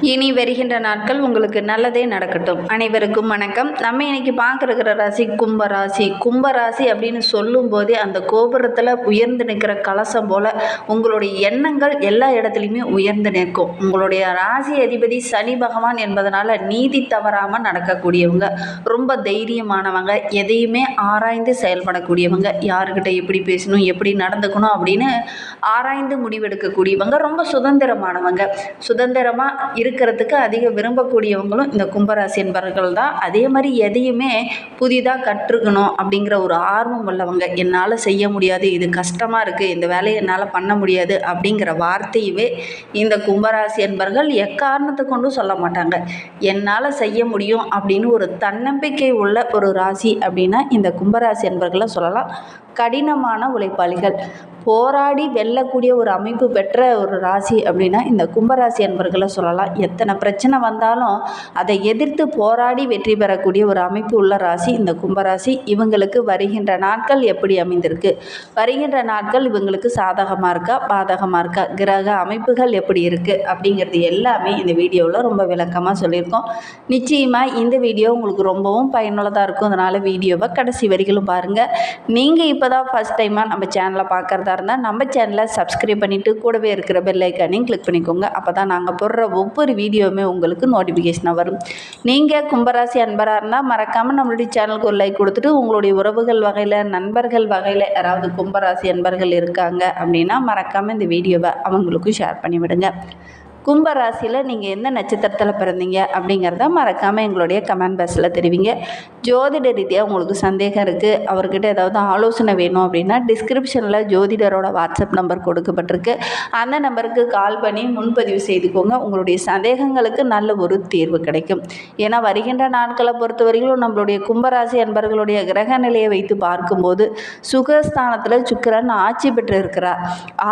இனி வருகின்ற நாட்கள் உங்களுக்கு நல்லதே நடக்கட்டும். அனைவருக்கும் வணக்கம். நம்ம இன்னைக்கு பார்க்குற ராசி கும்பராசி. கும்பராசி அப்படின்னு சொல்லும்போதே அந்த கோபுரத்தில் உயர்ந்து நிற்கிற கலசம் போல் உங்களுடைய எண்ணங்கள் எல்லா இடத்துலையுமே உயர்ந்து நிற்கும். உங்களுடைய ராசி அதிபதி சனி பகவான் என்பதனால் நீதி தவறாமல் நடக்கக்கூடியவங்க ரொம்ப தைரியமானவங்க எதையுமே ஆராய்ந்து செயல்படக்கூடியவங்க யாருக்கிட்ட எப்படி பேசணும் எப்படி நடந்துக்கணும் அப்படின்னு ஆராய்ந்து முடிவெடுக்கக்கூடியவங்க ரொம்ப சுதந்திரமானவங்க. சுதந்திரமாக இருக்கிறதுக்கு அதிக விரும்பக்கூடியவங்களும் இந்த கும்பராசி என்பவர்கள் தான். அதே மாதிரி எதையுமே புதிதாக கற்றுக்கணும் அப்படிங்கிற ஒரு ஆர்வம் உள்ளவங்க என்னால் செய்ய முடியாது இது கஷ்டமாக இருக்குது இந்த வேலையை என்னால் பண்ண முடியாது அப்படிங்கிற வார்த்தையவே இந்த கும்பராசி என்பர்கள் எக்காரணத்தை கொண்டும் சொல்ல மாட்டாங்க. என்னால் செய்ய முடியும் அப்படின்னு ஒரு தன்னம்பிக்கை உள்ள ஒரு ராசி அப்படின்னா இந்த கும்பராசி என்பர்களை சொல்லலாம். கடினமான உழைப்பாளிகள். போராடி வெல்லக்கூடிய ஒரு அமைப்பு பெற்ற ஒரு ராசி அப்படின்னா இந்த கும்பராசி அன்பர்களை சொல்லலாம். எத்தனை பிரச்சனை வந்தாலும் அதை எதிர்த்து போராடி வெற்றி பெறக்கூடிய ஒரு அமைப்பு உள்ள ராசி இந்த கும்பராசி. இவங்களுக்கு வருகின்ற நாட்கள் எப்படி அமைந்திருக்கு? வருகின்ற நாட்கள் இவங்களுக்கு சாதகமாக இருக்கா? பாதகமாக இருக்கா? கிரக அமைப்புகள் எப்படி இருக்குது அப்படிங்கிறது எல்லாமே இந்த வீடியோவில் ரொம்ப விளக்கமாக சொல்லியிருக்கோம். நிச்சயமாக இந்த வீடியோ உங்களுக்கு ரொம்பவும் பயனுள்ளதாக இருக்கும். அதனால் வீடியோவை கடைசி வரிகளும் பாருங்கள் நீங்கள் இப்போ தான் ஃபஸ்ட் டைமாக நம்ம சேனலை பார்க்குறதா இருந்தால் நம்ம சேனலை சப்ஸ்கிரைப் பண்ணிவிட்டு கூடவே இருக்கிற பெல்லைக்கானையும் கிளிக் பண்ணிக்கோங்க. அப்போ தான் நாங்கள் போடுற ஒவ்வொரு வீடியோவுமே உங்களுக்கு நோட்டிஃபிகேஷனாக வரும். நீங்கள் கும்பராசி அன்பராக இருந்தால் மறக்காமல் நம்மளுடைய சேனலுக்கு ஒரு லைக் கொடுத்துட்டு உங்களுடைய உறவுகள் வகையில் நண்பர்கள் வகையில் யாராவது கும்பராசி அன்பர்கள் இருக்காங்க அப்படின்னா மறக்காமல் இந்த வீடியோவை அவங்களுக்கும் ஷேர் பண்ணிவிடுங்க. கும்பராசியில் நீங்கள் எந்த நட்சத்திரத்தில் பிறந்தீங்க அப்படிங்கிறத மறக்காமல் எங்களுடைய கமெண்ட் பாக்ஸில் தெரிவிங்க. ஜோதிட ரீதியாக உங்களுக்கு சந்தேகம் இருக்குது அவர்கிட்ட ஏதாவது ஆலோசனை வேணும் அப்படின்னா டிஸ்கிரிப்ஷனில் ஜோதிடரோட வாட்ஸ்அப் நம்பர் கொடுக்கப்பட்டிருக்கு. அந்த நம்பருக்கு கால் பண்ணி முன்பதிவு செய்துக்கோங்க. உங்களுடைய சந்தேகங்களுக்கு நல்ல ஒரு தீர்வு கிடைக்கும். ஏன்னா வருகின்ற நாட்களை பொறுத்தவரையிலும் நம்மளுடைய கும்பராசி அன்பர்களுடைய கிரக நிலையை வைத்து பார்க்கும்போது சுகஸ்தானத்தில் சுக்கரன் ஆட்சி பெற்று இருக்கிறார்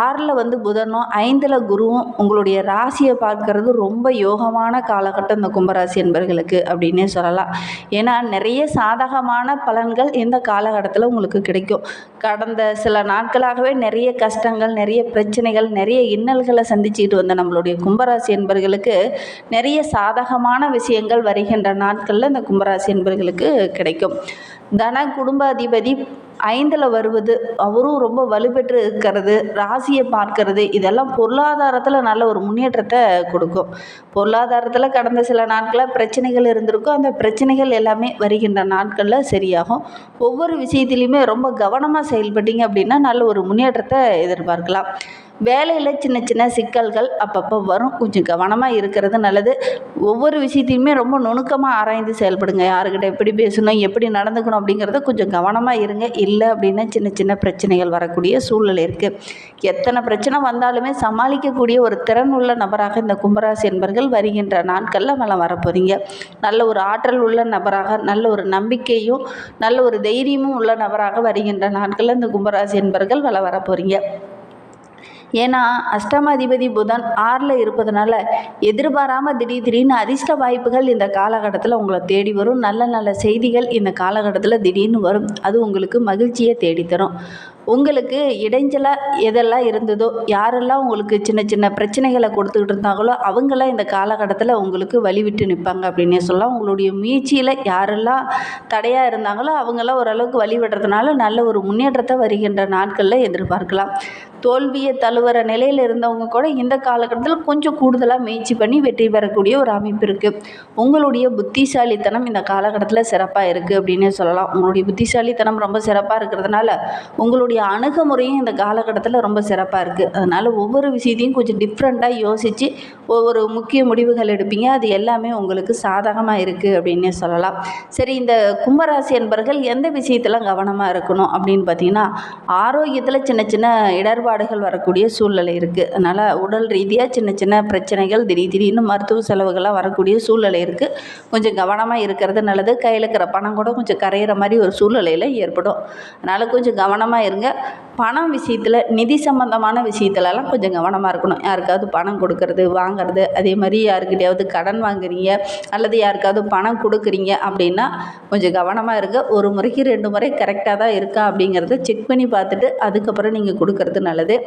ஆறில் வந்து புதனும் ஐந்தில் குருவும் உங்களுடைய ராசி ராசியை பார்க்கறது ரொம்ப யோகமான காலகட்டம் இந்த கும்பராசி என்பர்களுக்கு அப்படின்னே சொல்லலாம். ஏன்னா நிறைய சாதகமான பலன்கள் இந்த காலகட்டத்தில் உங்களுக்கு கிடைக்கும். கடந்த சில நாட்களாகவே நிறைய கஷ்டங்கள் நிறைய பிரச்சனைகள் நிறைய இன்னல்களை சந்திச்சுக்கிட்டு வந்த நம்மளுடைய கும்பராசி என்பர்களுக்கு நிறைய சாதகமான விஷயங்கள் வருகின்ற நாட்களில் இந்த கும்பராசி என்பர்களுக்கு கிடைக்கும். தன குடும்ப அதிபதி ஐந்தில் வருவது அவரும் ரொம்ப வலுப்பெற்று இருக்கிறது ராசியை பார்க்கறது இதெல்லாம் பொருளாதாரத்தில் நல்ல ஒரு முன்னேற்றத்தை கொடுக்கும். பொருளாதாரத்தில் கடந்த சில நாட்களில் பிரச்சனைகள் இருந்திருக்கும். அந்த பிரச்சனைகள் எல்லாமே வருகின்ற நாட்களில் சரியாகும். ஒவ்வொரு விஷயத்துலையுமே ரொம்ப கவனமாக செயல்பட்டீங்க அப்படின்னா நல்ல ஒரு முன்னேற்றத்தை எதிர்பார்க்கலாம். வேலையில் சின்ன சின்ன சிக்கல்கள் அப்பப்போ வரும். கொஞ்சம் கவனமாக இருக்கிறது நல்லது. ஒவ்வொரு விஷயத்தையுமே ரொம்ப நுணுக்கமாக ஆராய்ந்து செயல்படுங்க. யாருக்கிட்ட எப்படி பேசணும் எப்படி நடந்துக்கணும் அப்படிங்கிறத கொஞ்சம் கவனமாக இருங்க. இல்லை அப்படின்னா சின்ன சின்ன பிரச்சனைகள் வரக்கூடிய சூழ்நிலை இருக்குது எத்தனை பிரச்சனை வந்தாலுமே சமாளிக்கக்கூடிய ஒரு திறன் உள்ள நபராக இந்த கும்பராசி என்பர்கள் வருகின்ற நாட்களில் மேலே வரப்போகிறீங்க நல்ல ஒரு ஆற்றல் உள்ள நபராக நல்ல ஒரு நம்பிக்கையும் நல்ல ஒரு தைரியமும் உள்ள நபராக வருகின்ற நாட்களில் இந்த கும்பராசி என்பர்கள் வள வரப்போகிறீங்க ஏன்னா அஷ்டமாதிபதி புதன் ஆறில் இருப்பதனால எதிர்பாராமல் திடீர் திடீர்னு அதிர்ஷ்ட வாய்ப்புகள் இந்த காலகட்டத்தில் உங்களை தேடி வரும். நல்ல நல்ல செய்திகள் இந்த காலகட்டத்தில் திடீர்னு வரும். அது உங்களுக்கு மகிழ்ச்சியை தேடித்தரும். உங்களுக்கு இடைஞ்சலாக எதெல்லாம் இருந்ததோ யாரெல்லாம் உங்களுக்கு சின்ன சின்ன பிரச்சனைகளை கொடுத்துக்கிட்டு இருந்தாங்களோ அவங்களாம் இந்த காலகட்டத்தில் உங்களுக்கு வழிவிட்டு நிற்பாங்க அப்படின்னே சொல்லலாம். உங்களுடைய முயற்சியில் யாரெல்லாம் தடையாக இருந்தாங்களோ அவங்களாம் ஓரளவுக்கு வழி விடுறதுனால நல்ல ஒரு முன்னேற்றத்தை வருகின்ற நாட்களில் எதிர்பார்க்கலாம். தோல்வியை தழுவுற நிலையில் இருந்தவங்க கூட இந்த காலகட்டத்தில் கொஞ்சம் கூடுதலாக முயற்சி பண்ணி வெற்றி பெறக்கூடிய ஒரு அமைப்பு இருக்குது உங்களுடைய புத்திசாலித்தனம் இந்த காலகட்டத்தில் சிறப்பாக இருக்குது அப்படின்னே சொல்லலாம். உங்களுடைய புத்திசாலித்தனம் ரொம்ப சிறப்பாக இருக்கிறதுனால உங்களுடைய அணுகுமுறையும் இந்த காலகட்டத்தில் ரொம்ப சிறப்பாக இருக்குது அதனால் ஒவ்வொரு விஷயத்தையும் கொஞ்சம் டிஃப்ரெண்ட்டாக யோசித்து ஒவ்வொரு முக்கிய முடிவுகள் எடுப்பீங்க. அது எல்லாமே உங்களுக்கு சாதகமாக இருக்குது அப்படின்னே சொல்லலாம். சரி இந்த கும்பராசி என்பர்கள் எந்த விஷயத்தில் கவனமாக இருக்கணும் அப்படின்னு பார்த்தீங்கன்னா ஆரோக்கியத்தில் சின்ன சின்ன இடர்பாடு குறைபாடுகள் வரக்கூடிய சூழ்நிலை இருக்குது அதனால் உடல் ரீதியாக சின்ன சின்ன பிரச்சனைகள் திடீர் திடீர்னு மருத்துவ செலவுகள்லாம் வரக்கூடிய சூழ்நிலை இருக்குது கொஞ்சம் கவனமாக இருக்கிறது நல்லது. கையில் இருக்கிற பணம் கூட கொஞ்சம் கரையிற மாதிரி ஒரு சூழ்நிலையில் ஏற்படும். அதனால் கொஞ்சம் கவனமாக இருங்க. பணம் விஷயத்தில் நிதி சம்மந்தமான விஷயத்துலலாம் கொஞ்சம் கவனமாக இருக்கணும். யாருக்காவது பணம் கொடுக்கறது வாங்குறது அதே மாதிரி யாருக்கிட்டையாவது கடன் வாங்குறீங்க அல்லது யாருக்காவது பணம் கொடுக்குறீங்க அப்படின்னா கொஞ்சம் கவனமாக இருங்க. ஒரு முறைக்கு ரெண்டு முறை கரெக்டாக தான் இருக்கா அப்படிங்கிறத செக் பண்ணி பார்த்துட்டு அதுக்கப்புறம் நீங்கள் கொடுக்கறது நல்லது.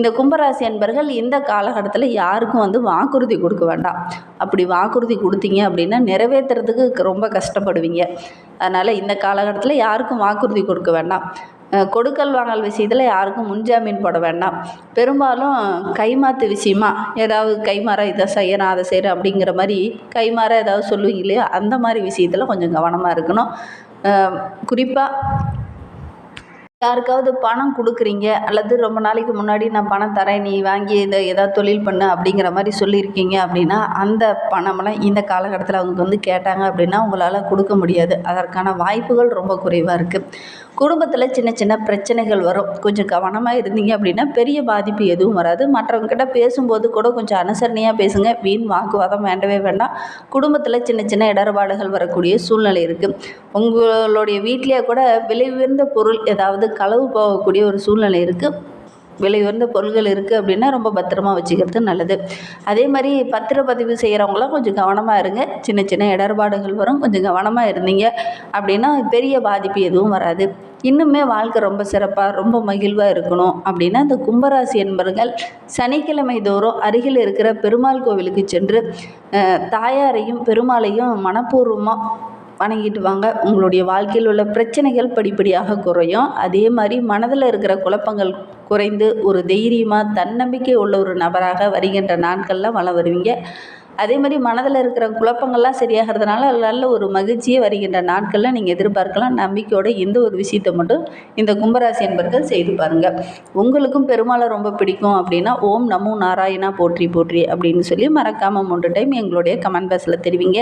இந்த கும்பராசி அன்பர்கள் இந்த காலகட்டத்தில் யாருக்கும் வந்து வாக்குறுதி கொடுக்க வேண்டாம். அப்படி வாக்குறுதி கொடுத்தீங்க அப்படின்னா நிறைவேற்றுறதுக்கு ரொம்ப கஷ்டப்படுவீங்க. அதனால் இந்த காலகட்டத்தில் யாருக்கும் வாக்குறுதி கொடுக்க வேண்டாம். கொடுக்கல் வாங்கல் விஷயத்தில் யாருக்கும் முன்ஜாமீன் போட வேண்டாம். பெரும்பாலும் கைமாத்து விஷயமா ஏதாவது கைமாற இதை செய்கிறேன் அதை செய்கிறேன் அப்படிங்கிற மாதிரி கைமாற ஏதாவது சொல்லுவீங்க இல்லையா? அந்த மாதிரி விஷயத்தில் கொஞ்சம் கவனமாக இருக்கணும். குறிப்பாக யாருக்காவது பணம் கொடுக்குறீங்க அல்லது ரொம்ப நாளைக்கு முன்னாடி நான் பணம் தரேன் நீ வாங்கி இந்த ஏதாவது தொழில் பண்ணு அப்படிங்கிற மாதிரி சொல்லியிருக்கீங்க அப்படின்னா அந்த பணமெல்லாம் இந்த காலகட்டத்தில் அவங்க வந்து கேட்டாங்க அப்படின்னா உங்களால் கொடுக்க முடியாது. அதற்கான வாய்ப்புகள் ரொம்ப குறைவாக இருக்குது குடும்பத்தில் சின்ன சின்ன பிரச்சனைகள் வரும். கொஞ்சம் கவனமாக இருந்தீங்க அப்படின்னா பெரிய பாதிப்பு எதுவும் வராது. மற்றவங்கக்கிட்ட பேசும்போது கூட கொஞ்சம் அனுசரணையாக பேசுங்க. வீண் வாக்குவாதம் வேண்டவே வேண்டாம். குடும்பத்தில் சின்ன சின்ன இடர்பாடுகள் வரக்கூடிய சூழ்நிலை இருக்குது உங்களுடைய வீட்டிலேயே கூட விலை உயர்ந்த பொருள் ஏதாவது களவு போகக்கூடிய ஒரு சூழ்நிலை இருக்குது விலை உயர்ந்த பொருள்கள் இருக்குது அப்படின்னா ரொம்ப பத்திரமா வச்சுக்கிறது நல்லது. அதே மாதிரி பத்திரப்பதிவு செய்கிறவங்களாம் கொஞ்சம் கவனமாக இருங்க. சின்ன சின்ன இடர்பாடுகள் வரும். கொஞ்சம் கவனமாக இருந்தீங்க அப்படின்னா பெரிய பாதிப்பு எதுவும் வராது. இன்னுமே வாழ்க்கை ரொம்ப சிறப்பாக ரொம்ப மகிழ்வாக இருக்கணும் அப்படின்னா இந்த கும்பராசி என்பர்கள் சனிக்கிழமை தோறும் அருகில் இருக்கிற பெருமாள் கோவிலுக்கு சென்று தாயாரையும் பெருமாளையும் மனப்பூர்வமாக வணங்கிட்டு வாங்க உங்களுடைய வாழ்க்கையில் உள்ள பிரச்சனைகள் படிப்படியாக குறையும். அதே மாதிரி மனதில் இருக்கிற குழப்பங்கள் குறைந்து ஒரு தைரியமாக தன்னம்பிக்கை உள்ள ஒரு நபராக வருகின்ற நாட்களில் வளம் வருவீங்க. அதே மாதிரி மனதில் இருக்கிற குழப்பங்கள்லாம் சரியாகிறதுனால நல்ல ஒரு மகிழ்ச்சியே வருகின்ற நாட்களில் நீங்கள் எதிர்பார்க்கலாம். நம்பிக்கையோட இந்த ஒரு விஷயத்தை மட்டும் இந்த கும்பராசி என்பர்கள் செய்து பாருங்கள் உங்களுக்கும் பெருமாளை ரொம்ப பிடிக்கும் அப்படின்னா ஓம் நமோ நாராயணா போற்றி போற்றி அப்படின்னு சொல்லி மறக்காமல் மூன்று டைம் எங்களுடைய கமெண்ட் பாக்ஸில் தெரிவிங்க.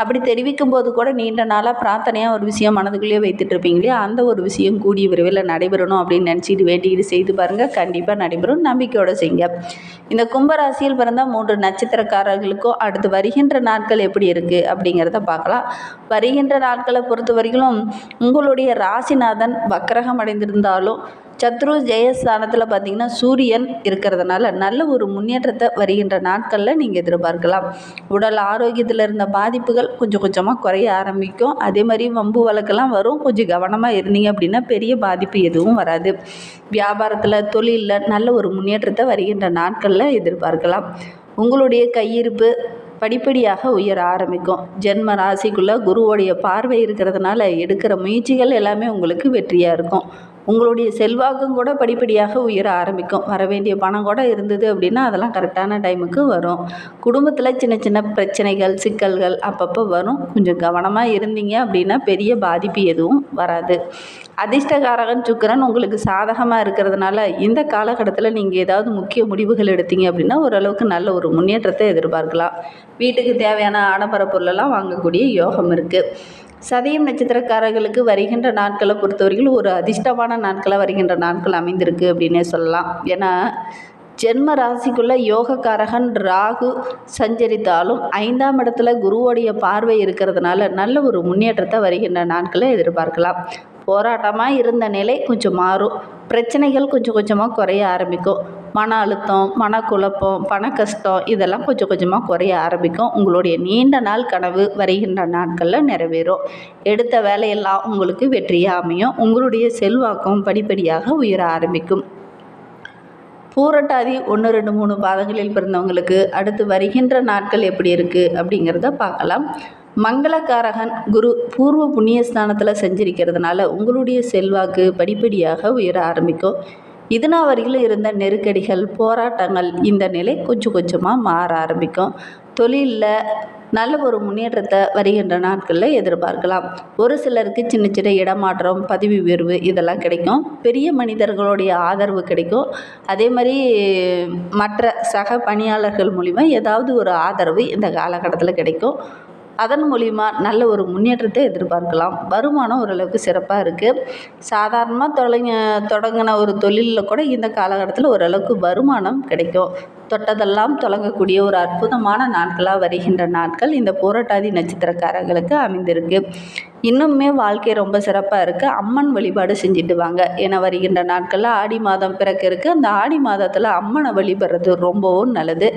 அப்படி தெரிவிக்கும் போது கூட நீண்ட நாளாக பிரார்த்தனையாக ஒரு விஷயம் மனதுக்குள்ளேயே வைத்துட்டு இருப்பீங்களே அந்த ஒரு விஷயம் கூடிய விரைவில் நடைபெறணும் அப்படின்னு நினச்சிட்டு வேண்டிக்கிட்டு செய்து பாருங்கள் கண்டிப்பாக நடைபெறும். நம்பிக்கையோடு செய்யுங்க. இந்த கும்பராசியில் பிறந்த மூன்று நட்சத்திரக்காரர்களுக்கும் அடுத்து வருகின்ற நாட்கள் எப்படி இருக்குது அப்படிங்கிறத பார்க்கலாம். வருகின்ற நாட்களை பொறுத்த வரைக்கும் உங்களுடைய ராசிநாதன் வக்கரகம் அடைந்திருந்தாலும் சத்ரு ஜெயஸ்தானத்தில் பார்த்தீங்கன்னா சூரியன் இருக்கிறதுனால நல்ல ஒரு முன்னேற்றத்தை வருகின்ற நாட்களில் நீங்கள் எதிர்பார்க்கலாம். உடல் ஆரோக்கியத்தில் இருந்த பாதிப்புகள் கொஞ்சம் கொஞ்சமாக குறைய ஆரம்பிக்கும். அதே மாதிரி வம்பு வழக்கெல்லாம் வரும். கொஞ்சம் கவனமாக இருந்தீங்க அப்படின்னா பெரிய பாதிப்பு எதுவும் வராது. வியாபாரத்தில் தொழிலில் நல்ல ஒரு முன்னேற்றத்தை வருகின்ற நாட்களில் எதிர்பார்க்கலாம். உங்களுடைய கையிருப்பு படிப்படியாக உயர ஆரம்பிக்கும். ஜென்ம ராசிக்குள்ளே குருவோடைய பார்வை இருக்கிறதுனால எடுக்கிற முயற்சிகள் எல்லாமே உங்களுக்கு வெற்றியாக இருக்கும். உங்களுடைய செல்வாக்கும் கூட படிப்படியாக உயர ஆரம்பிக்கும். வர வேண்டிய பணம் கூட இருந்தது அப்படின்னா அதெல்லாம் கரெக்டான டைமுக்கு வரும். குடும்பத்தில் சின்ன சின்ன பிரச்சனைகள் சிக்கல்கள் அப்பப்போ வரும். கொஞ்சம் கவனமாக இருந்தீங்க அப்படின்னா பெரிய பாதிப்பு எதுவும் வராது. அதிர்ஷ்டகாரகன் சுக்கரன் உங்களுக்கு சாதகமாக இருக்கிறதுனால இந்த காலகட்டத்தில் நீங்கள் ஏதாவது முக்கிய முடிவுகள் எடுத்தீங்க அப்படின்னா ஓரளவுக்கு நல்ல ஒரு முன்னேற்றத்தை எதிர்பார்க்கலாம். வீட்டுக்கு தேவையான ஆடம்பர பொருளெல்லாம் வாங்கக்கூடிய யோகம் இருக்குது சதயம் நட்சத்திரக்காரர்களுக்கு வருகின்ற நாட்களை பொறுத்தவரையில் ஒரு அதிர்ஷ்டமான நாட்களாக வருகின்ற நாட்கள் அமைந்திருக்கு அப்படின்னே சொல்லலாம். ஏன்னா ஜென்ம ராசிக்குள்ளே யோகக்காரகன் ராகு சஞ்சரித்தாலும் ஐந்தாம் இடத்துல குருவோடைய பார்வை இருக்கிறதுனால நல்ல ஒரு முன்னேற்றத்தை வருகின்ற நாட்களை எதிர்பார்க்கலாம். போராட்டமாக இருந்த நிலை கொஞ்சம் மாறும். பிரச்சனைகள் கொஞ்சம் கொஞ்சமாக குறைய ஆரம்பிக்கும். மன அழுத்தம் மனக்குழப்பம் பண கஷ்டம் இதெல்லாம் கொஞ்சம் கொஞ்சமாக குறைய ஆரம்பிக்கும். உங்களுடைய நீண்ட நாள் கனவு வருகின்ற நாட்களில் நிறைவேறும். எடுத்த வேலையெல்லாம் உங்களுக்கு வெற்றியாக அமையும். உங்களுடைய செல்வாக்கும் படிப்படியாக உயர ஆரம்பிக்கும். பூரட்டாதி ஒன்று ரெண்டு மூணு பாதங்களில் பிறந்தவங்களுக்கு அடுத்து வருகின்ற நாட்கள் எப்படி இருக்குது அப்படிங்கிறத பார்க்கலாம். மங்களக்காரகன் குரு பூர்வ புண்ணியஸ்தானத்தில் செஞ்சிருக்கிறதுனால உங்களுடைய செல்வாக்கு படிப்படியாக உயர ஆரம்பிக்கும். இதுனா வரையிலும் இருந்த நெருக்கடிகள் போராட்டங்கள் இந்த நிலை கொஞ்சம் கொஞ்சமாக மாற ஆரம்பிக்கும். தொழிலில் நல்ல ஒரு முன்னேற்றத்தை வருகின்ற நாட்களில் எதிர்பார்க்கலாம். ஒரு சிலருக்கு சின்ன சின்ன இடமாற்றம் பதவி உயர்வு இதெல்லாம் கிடைக்கும். பெரிய மனிதர்களுடைய ஆதரவு கிடைக்கும். அதே மாதிரி மற்ற சக பணியாளர்கள் மூலிமா ஏதாவது ஒரு ஆதரவு இந்த காலகட்டத்தில் கிடைக்கும். அதன் மூலிமா நல்ல ஒரு முன்னேற்றத்தை எதிர்பார்க்கலாம். வருமானம் ஓரளவுக்கு சிறப்பாக இருக்குது சாதாரணமாக தொடங்க தொடங்கின ஒரு தொழிலில் கூட இந்த காலகட்டத்தில் ஓரளவுக்கு வருமானம் கிடைக்கும். தொட்டதெல்லாம் தொடங்கக்கூடிய ஒரு அற்புதமான நாட்களாக வருகின்ற நாட்கள் இந்த புரட்டாதி நட்சத்திரக்காரர்களுக்கு அமைந்திருக்கு. இன்னுமே வாழ்க்கை ரொம்ப சிறப்பாக இருக்குது அம்மன் வழிபாடு செஞ்சுட்டு வாங்க ஏன்னா வருகின்ற நாட்களில் ஆடி மாதம் பிறக்க இருக்குது அந்த ஆடி மாதத்தில் அம்மனை வழிபடுறது ரொம்பவும் நல்லது.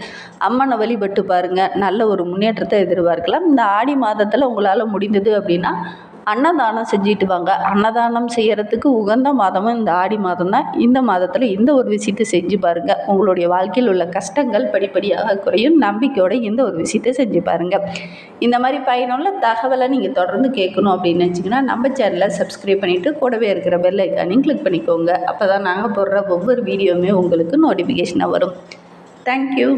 அம்மனை வழிபட்டு பாருங்கள் நல்ல ஒரு முன்னேற்றத்தை எதிர்பார்க்கலாம். இந்த ஆடி மாதத்தில் உங்களால் முடிந்தது அப்படின்னா அன்னதானம் செஞ்சுட்டு வாங்க. அன்னதானம் செய்கிறதுக்கு உகந்த மாதமும் இந்த ஆடி மாதம் தான் இந்த மாதத்தில் இந்த ஒரு விஷயத்தை செஞ்சு பாருங்கள் உங்களுடைய வாழ்க்கையில் உள்ள கஷ்டங்கள் படிப்படியாக குறையும். நம்பிக்கையோட இந்த ஒரு விஷயத்தை செஞ்சு பாருங்கள் இந்த மாதிரி பயனுள்ள தகவலை நீங்கள் தொடர்ந்து கேட்கணும் அப்படின்னு நினச்சிங்கன்னா நம்ம சேனலை சப்ஸ்கிரைப் பண்ணிவிட்டு கூடவே இருக்கிற பெல் ஐக்கானையும் கிளிக் பண்ணிக்கோங்க. அப்போ தான் நாங்கள் போடுற ஒவ்வொரு வீடியோவுமே உங்களுக்கு நோட்டிஃபிகேஷனாக வரும். தேங்க்யூ